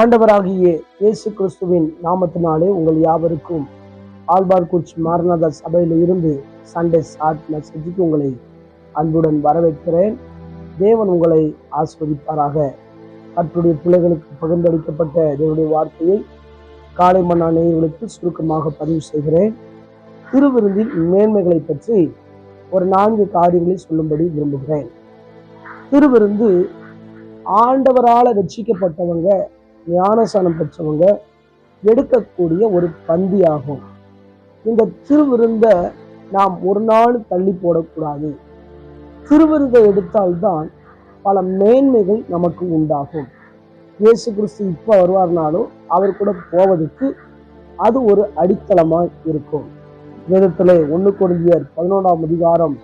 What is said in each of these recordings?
ஆண்டவராகிய இயேசு கிறிஸ்துவின் நாமத்தினாலே உங்கள் யாவருக்கும் ஆல்பார்குச் மாரநாதா சபையில் இருந்து சண்டே சாட் மெசேஜுக்கு உங்களை அன்புடன் வரவேற்கிறேன். தேவன் உங்களை ஆஸ்வதிப்பாராக. கற்றுடைய பிள்ளைகளுக்கு பகிர்ந்தளிக்கப்பட்ட தேவனுடைய வார்த்தையை காலை மன்னா நேயர்களுக்கு சுருக்கமாக பதிவு செய்கிறேன். திருவிருந்தின் மேன்மைகளை பற்றி ஒரு நான்கு காரியங்களை சொல்லும்படி விரும்புகிறேன். திருவிருந்து ஆண்டவரால் ரட்சிக்கப்பட்டவங்க ஞானசானம் பெற்றவங்க எடுக்கக்கூடிய ஒரு பந்தி ஆகும் இந்த திருவிருந்தை நாம் ஒரு நாள் தள்ளி போடக்கூடாது. திருவிருந்தை எடுத்தால்தான் பல மேன்மைகள் நமக்கு உண்டாகும். இயேசு கிறிஸ்து இப்போ வருவார்னாலும் அவர் கூட போவதற்கு அது ஒரு அடித்தளமாய் இருக்கும். வேதத்திலே ஒன்று கொடியர் பதினொன்றாம் அதிகாரம்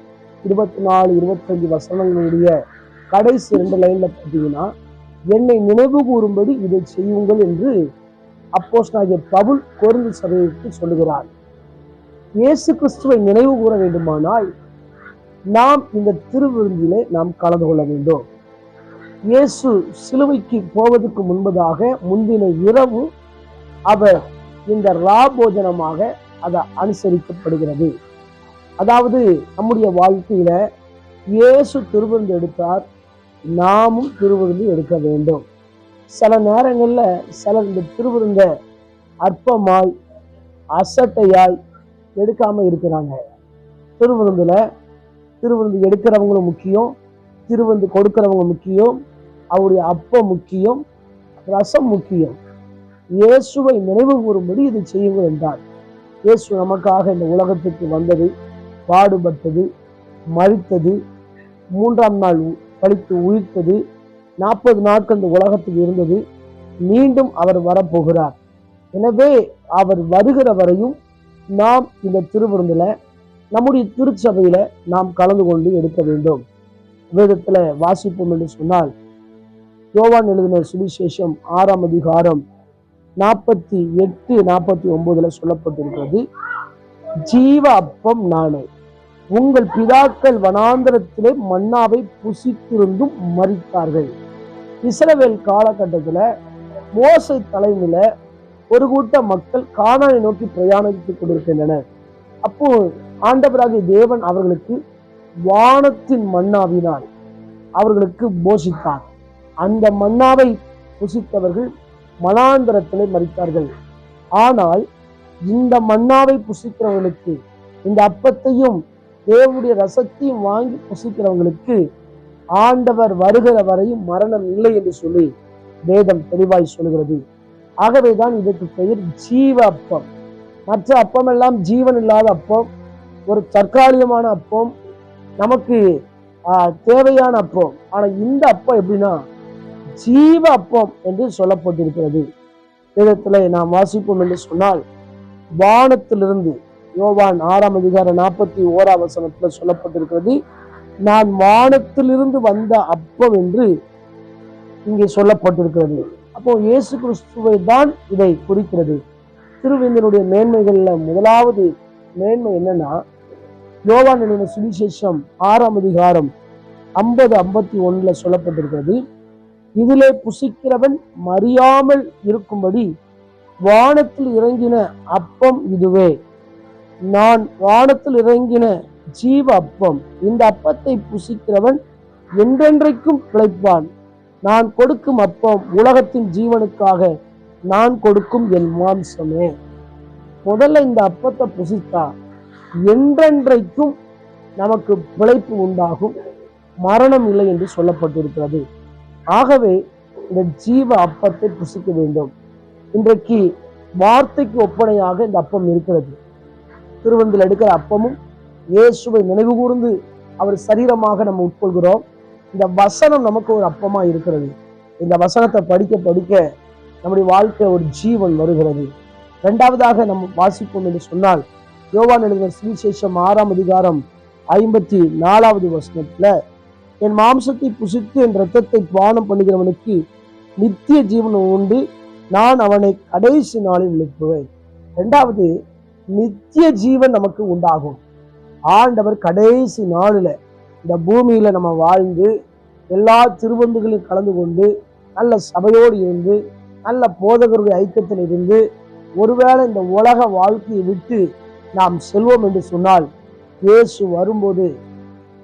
இருபத்தி நாலு இருபத்தஞ்சு வசனங்களுடைய கடைசி ரெண்டு லைன்ல பார்த்தீங்கன்னா என்னை நினைவு கூறும்படி இதை செய்யுங்கள் என்று அப்போஸ்தலனாகிய பவுல் கோருந்து சபைக்கு சொல்லுகிறார். இயேசு கிறிஸ்துவை நினைவு கூற வேண்டுமானால் நாம் இந்த திருவிருந்திலே நாம் கலந்து கொள்ள வேண்டும். இயேசு சிலுவைக்கு போவதற்கு முன்பதாக முந்தின இரவு அவர் இந்த ராபோஜனமாக அதை அனுசரிக்கப்படுகிறது. அதாவது நம்முடைய வாழ்க்கையில இயேசு திருவிருந்து எடுத்தார் நாமும் திருவிருந்து எடுக்க வேண்டும். சில நேரங்களில் சிலர் இந்த திருவிருந்த அற்பமாய் அசட்டையாய் எடுக்காமல் இருக்கிறாங்க. திருவிருந்தில் திருவிருந்து எடுக்கிறவங்களும் முக்கியம் திருவிருந்து கொடுக்கிறவங்க முக்கியம் அவருடைய அப்பம் முக்கியம் ரசம் முக்கியம். இயேசுவை நினைவு கூறும்படி இதை செய்யுங்கள் என்றார். இயேசு நமக்காக இந்த உலகத்துக்கு வந்தது பாடுபட்டது மறித்தது. மூன்றாம் நாள் கழித்து உயிர்த்தது. நாற்பது நாட்கள் இந்த உலகத்தில் இருந்தது. மீண்டும் அவர் வரப்போகிறார். எனவே அவர் வருகிற வரையும் நாம் இந்த திருவிருந்தில் நம்முடைய திருச்சபையில நாம் கலந்து கொண்டு எடுக்க வேண்டும். வேதத்தில் வாசிப்போம் என்று சொன்னால் யோவான் எழுதின சுவிசேஷம் ஆறாம் அதிகாரம் நாற்பத்தி எட்டு நாற்பத்தி ஒன்பதுல சொல்லப்பட்டிருக்கிறது ஜீவ அப்பம் நானே. உங்கள் பிதாக்கள் வனாந்திரத்திலே மன்னாவை புசித்திருந்தும் மறித்தார்கள் இஸ்ரவேல் காலகட்டத்தில் மோசை தலைமையில் ஒரு கூட்ட மக்கள் கானானை நோக்கி பிரயாணித்துக் கொண்டிருக்கின்றனர். அப்போ ஆண்டவராகிய தேவன் அவர்களுக்கு வானத்தின் மன்னாவினால் அவர்களுக்கு போஷித்தார் அந்த மன்னாவை புசித்தவர்கள் மனாந்தரத்திலே மறித்தார்கள் ஆனால் இந்த மன்னாவை புசிக்கிறவர்களுக்கு இந்த அப்பத்தையும் தேவனுடைய ரசத்தையும் வாங்கி புசிக்கிறவங்களுக்கு ஆண்டவர் வருகிற வரையும் மரணம் இல்லை என்று சொல்லி வேதம் தெளிவாய் சொல்கிறது. ஆகவேதான் இதற்கு பெயர் ஜீவ அப்பம். மற்ற அப்பம் எல்லாம் ஜீவன் இல்லாத அப்பம் ஒரு தற்காலிகமான அப்பம் நமக்கு தேவையான அப்பம். ஆனா இந்த அப்பம் எப்படின்னா ஜீவ அப்பம் என்று சொல்லப்பட்டிருக்கிறது. வேதத்தில் நாம் வாசிப்போம் என்று சொன்னால் வானத்திலிருந்து யோவான் ஆறாம் அதிகாரம் நாற்பத்தி ஓராம் வசனத்துல சொல்லப்பட்டிருக்கிறது நான் வானத்திலிருந்து வந்த அப்பம் என்று இங்கே சொல்லப்பட்டிருக்கிறது. அப்போ இயேசு கிறிஸ்துவை தான் இதை குறிக்கிறது. திருவிந்தனுடைய மேன்மைகள்ல முதலாவது மேன்மை என்னன்னா யோவான் சுவிசேஷம் ஆறாம் அதிகாரம் ஐம்பது ஐம்பத்தி ஒண்ணுல சொல்லப்பட்டிருக்கிறது இதிலே புசிக்கிறவன் மறியாமல் இருக்கும்படி வானத்தில் இறங்கின அப்பம் இதுவே. நான் வானத்தில் இறங்கின ஜீவ அப்பம். இந்த அப்பத்தை புசிக்கிறவன் என்றென்றைக்கும் பிழைப்பான். நான் கொடுக்கும் அப்பம் உலகத்தின் ஜீவனுக்காக நான் கொடுக்கும் என் மாம்சமே. முதல்ல இந்த அப்பத்தை புசித்தா என்றென்றைக்கும் நமக்கு பிழைப்பு உண்டாகும். மரணம் இல்லை என்று சொல்லப்பட்டிருக்கிறது. ஆகவே இந்த ஜீவ அப்பத்தை புசிக்க வேண்டும். இன்றைக்கு வார்த்தைக்கு ஒப்பனையாக இந்த அப்பம் இருக்கிறது. திருவந்தில் எடுக்கிற அப்பமும் இயேசுவை நினைவு கூர்ந்து அவர் சரீரமாக நம்ம உட்கொள்கிறோம். இந்த வசனம் நமக்கு ஒரு அப்பமா இருக்கிறது. இந்த வசனத்தை படிக்க படிக்க நம்முடைய வாழ்க்கை ஒரு ஜீவன் வருகிறது. இரண்டாவதாக நம்ம வாசிப்போம் என்று சொன்னால் யோவான் எழுதின சுவிசேஷம் ஆறாம் அதிகாரம் ஐம்பத்தி நாலாவது வசனத்துல என் மாம்சத்தை புசித்து என் ரத்தத்தை பானம் பண்ணுகிறவனுக்கு நித்திய ஜீவனம் உண்டு. நான் அவனை கடைசி நாளில் எழுப்புவேன் இரண்டாவது நித்திய ஜீவன் நமக்கு உண்டாகும். ஆண்டவர் கடைசி நாளில் இந்த பூமியில் நம்ம வாழ்ந்து எல்லா திருவந்துகளையும் கலந்து கொண்டு நல்ல சபையோடு இருந்து நல்ல போதகருடைய ஐக்கியத்தில் இருந்து ஒருவேளை இந்த உலக வாழ்க்கையை விட்டு நாம் செல்வோம் என்று சொன்னால் இயேசு வரும்போது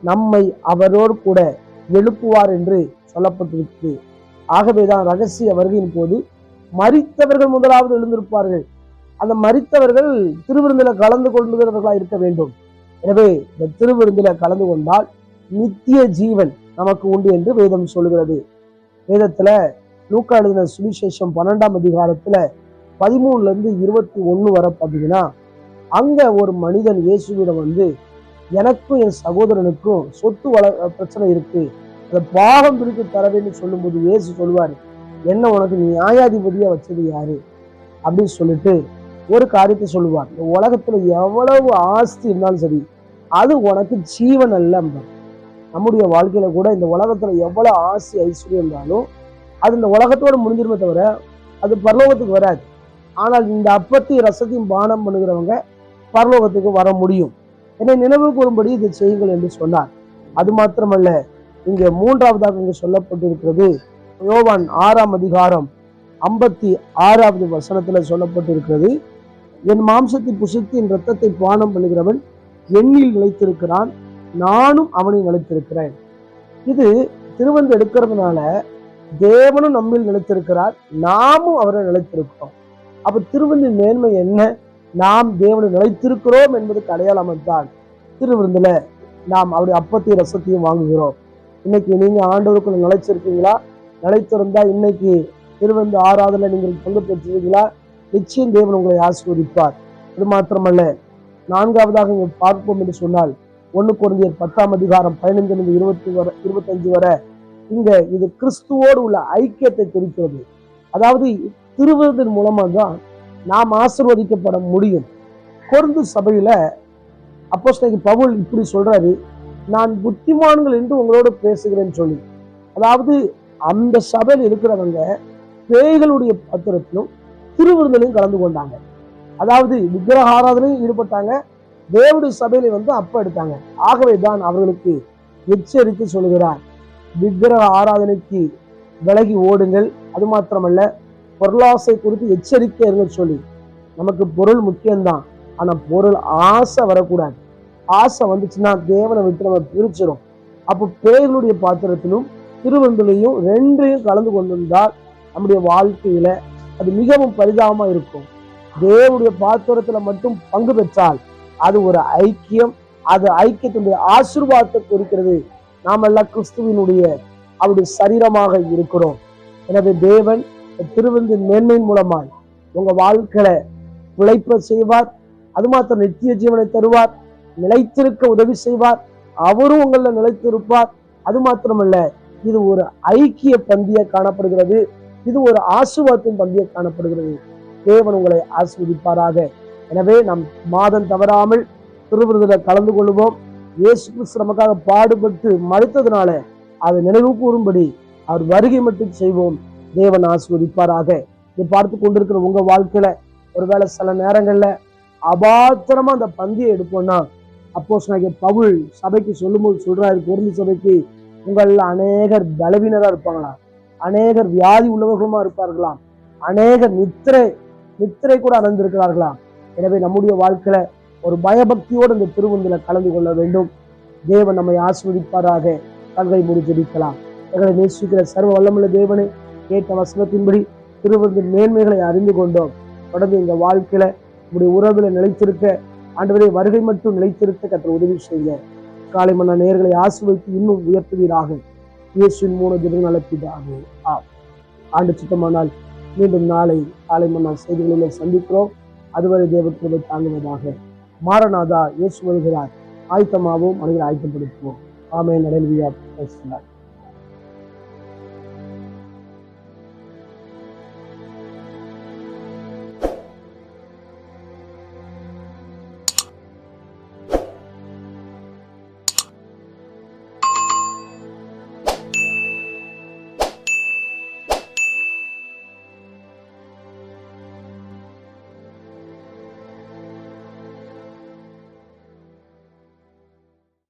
நம்மை அவரோடு கூட எழுப்புவார் என்று சொல்லப்பட்டிருக்கு. ஆகவேதான் ரகசிய வருகையின் போது மறித்தவர்கள் முதலாவது எழுந்திருப்பார்கள். அந்த மறித்தவர்கள் திருவிருந்தில கலந்து கொள்கிறவர்களாக இருக்க வேண்டும். எனவே இந்த திருவிருந்தில கலந்து கொண்டால் நித்திய ஜீவன் நமக்கு உண்டு என்று வேதம் சொல்கிறது. வேதத்துல லூக்கா எழுதின சுவிசேஷம் பன்னெண்டாம் அதிகாரத்துல பதிமூணுல இருந்து இருபத்தி ஒண்ணு வர பார்த்தீங்கன்னா அங்க ஒரு மனிதன் இயேசுவிடம் வந்து எனக்கும் என் சகோதரனுக்கும் சொத்து வள பிரச்சனை இருக்கு. அதை பாகம் பிரித்து தரவேன்னு சொல்லும்போது இயேசு சொல்லுவார் என்ன உனக்கு நியாயாதிபதியா வச்சது யாரு? அப்படின்னு சொல்லிட்டு ஒரு காரியத்தை சொல்லுவார். இந்த உலகத்துல எவ்வளவு ஆஸ்தி இருந்தாலும் சரி அது உனக்கு ஜீவன் அல்ல நம்முடைய வாழ்க்கையில கூட இந்த உலகத்துல எவ்வளவு ஆசை ஐஸ்வர்யம் இருந்தாலும் அது இந்த உலகத்தோட முடிஞ்சிருமே தவிர அது பரலோகத்துக்கு வராது. ஆனால் இந்த அப்பத்தையும் ரசத்தையும் பானம் பண்ணுகிறவங்க பரலோகத்துக்கு வர முடியும். என்னை நினைவு கூறும்படி இதை செய்யுங்கள் என்று சொன்னார். அது மாத்திரமல்ல இங்கே மூன்றாவதாக இங்கு சொல்லப்பட்டிருக்கிறது. யோவான் ஆறாம் அதிகாரம் ஐம்பத்தி ஆறாவது வசனத்துல சொல்லப்பட்டிருக்கிறது. என் மாம்சத்தை புசித்து என் ரத்தத்தை பானம் பண்ணுகிறவன் எண்ணில் நிலைத்திருக்கிறான் நானும் அவனை நிலைத்திருக்கிறேன். இது திருவந்து எடுக்கிறதுனால தேவனும் நம்மில் நிலைத்திருக்கிறார் நாமும் அவரை நிலைத்திருக்கிறோம். அப்ப திருவந்தின் மேன்மை என்ன? நாம் தேவனை நிலைத்திருக்கிறோம் என்பதுக்கு அடையாளம் தான் திருவிருந்துல நாம் அவருடைய அப்பத்தையும் ரசத்தையும் வாங்குகிறோம். இன்னைக்கு நீங்க ஆண்டவருக்குள்ள நிலைச்சிருக்கீங்களா நிலைத்திருந்தா இன்னைக்கு திருவந்து ஆறாவதுல நீங்கள் பங்கு பெற்றிருக்கீங்களா? நிச்சயம் தேவன் உங்களை ஆசீர்வதிப்பார். அது மாத்திரமல்ல நான்காவதாக இங்கே பார்ப்போம் என்று சொன்னால் ஒன்று குறைந்தர் பத்தாம் அதிகாரம் பதினைந்து இருந்து இருபத்தி வர இருபத்தஞ்சு வரை இங்க இது கிறிஸ்துவோடு உள்ள ஐக்கியத்தை குறிக்கிறது. அதாவது திருவிருந்தின் மூலமாக தான் நாம் ஆசிர்வதிக்கப்பட முடியும். கொருந்து சபையில அப்போ பவுல் இப்படி சொல்றாரு நான் புத்திமான்கள் என்று உங்களோடு பேசுகிறேன்னு சொல்லி. அதாவது அந்த சபையில் இருக்கிறவங்க பேய்களுடைய பத்திரத்திலும் திருவிருந்தலையும் கலந்து கொண்டாங்க. அதாவது விக்கிரக ஆராதனையும் ஈடுபட்டாங்க. தேவனுடைய சபையில வந்து அப்ப எடுத்தாங்க. ஆகவே தான் அவர்களுக்கு எச்சரித்து சொல்கிறார். விக்கிரக ஆராதனைக்கு விலகி ஓடுங்கள். அது மாத்திரமல்ல பொருளாசை குறித்து எச்சரிக்கை இருங்கன்னு சொல்லி. நமக்கு பொருள் முக்கியம்தான். ஆனா பொருள் ஆசை வரக்கூடாது. ஆசை வந்துச்சுன்னா தேவனை விட்டு நம்ம பிரிச்சிடும் அப்போ பேர்களுடைய பாத்திரத்திலும் திருவந்தலையும் ரெண்டையும் கலந்து கொண்டிருந்தால் நம்முடைய வாழ்க்கையில அது மிகவும் பரிதாபமா இருக்கும். தேவனுடைய பாத்திரத்துல மட்டும் பங்கு பெற்றால் அது ஒரு ஐக்கியம் அது ஐக்கியத்தினுடைய ஆசிர்வாதத்தை குறிக்கிறது நாம் எல்லாம் கிறிஸ்துவினுடைய அவருடைய சரீரமாக இருக்கிறோம். எனவே தேவன் இந்த மேன்மையின் மூலமாய் உங்க வாழ்க்கையில பிழைப்ப செய்வார். அது மாத்திரம் நித்திய ஜீவனை தருவார். நிலைத்திருக்க உதவி செய்வார். அவரும் உங்களில் நிலைத்திருப்பார். அது மாத்திரமல்ல இது ஒரு ஐக்கிய பந்தியாக காணப்படுகிறது. இது ஒரு ஆசுவாத்தின் பந்திய காணப்படுகிறது. தேவன் உங்களை ஆஸ்வதிப்பாராக எனவே நம் மாதம் தவறாமல் திருவிருதில் கலந்து கொள்வோம். இயேசு கிறிஸ்து நமக்காக பாடுபட்டு மறுத்ததுனால அதை நினைவு கூறும்படி அவர் வருகை மட்டும் செய்வோம். தேவன் ஆஸ்வதிப்பாராக இதை பார்த்து கொண்டிருக்கிற உங்க வாழ்க்கையில ஒருவேளை சில நேரங்கள்ல அபாத்திரமா அந்த பந்தியை எடுப்போம்னா அப்போ பவுல் சபைக்கு சொல்லும்போது சொல்றாரு பொருள் சபைக்கு உங்கள் அநேகர் பலவீனராக இருப்பாங்களா? அநேகர் வியாதி உள்ளவர்களுமா இருப்பார்களாம். அநேகர் நித்திரை நித்திரை கூட அடைந்திருக்கிறார்களாம். எனவே நம்முடைய வாழ்க்கையில ஒரு பயபக்தியோடு இந்த திருவந்தில கலந்து கொள்ள வேண்டும். தேவன் நம்மை ஆஸ்வதிப்பாராக கண்களை மூடி எங்களை நேசிக்கிற சர்வ வல்லமுள்ள தேவனை கேட்ட வசனத்தின்படி திருவந்தின் மேன்மைகளை அறிந்து கொண்டோம். தொடர்ந்து எங்கள் வாழ்க்கையில உங்களுடைய உறவுல நிலைத்திருக்க ஆண்டவரே வருகை மட்டும் நிலைத்திருக்க கற்ற உதவி செய்ய காலை மன்ன நேர்களை ஆசிர்வதித்து இன்னும் உயர்த்துவீராகும் இயேசுவின் மூலம் ஜெபம் நடத்திதாக ஆ ஆண்டு சுத்தமானால் மீண்டும் நாளை காலை மன்னால் செய்திகளில் சந்திக்கிறோம். அதுவரை தேவத்திற்கு தாங்குவதாக. மாரநாதா இயேசு வருகிறார். ஆயத்தமாகவும் மனிதர் ஆயத்தப்படுத்துவோம். ஆமே நடைமுறையா பேசினார்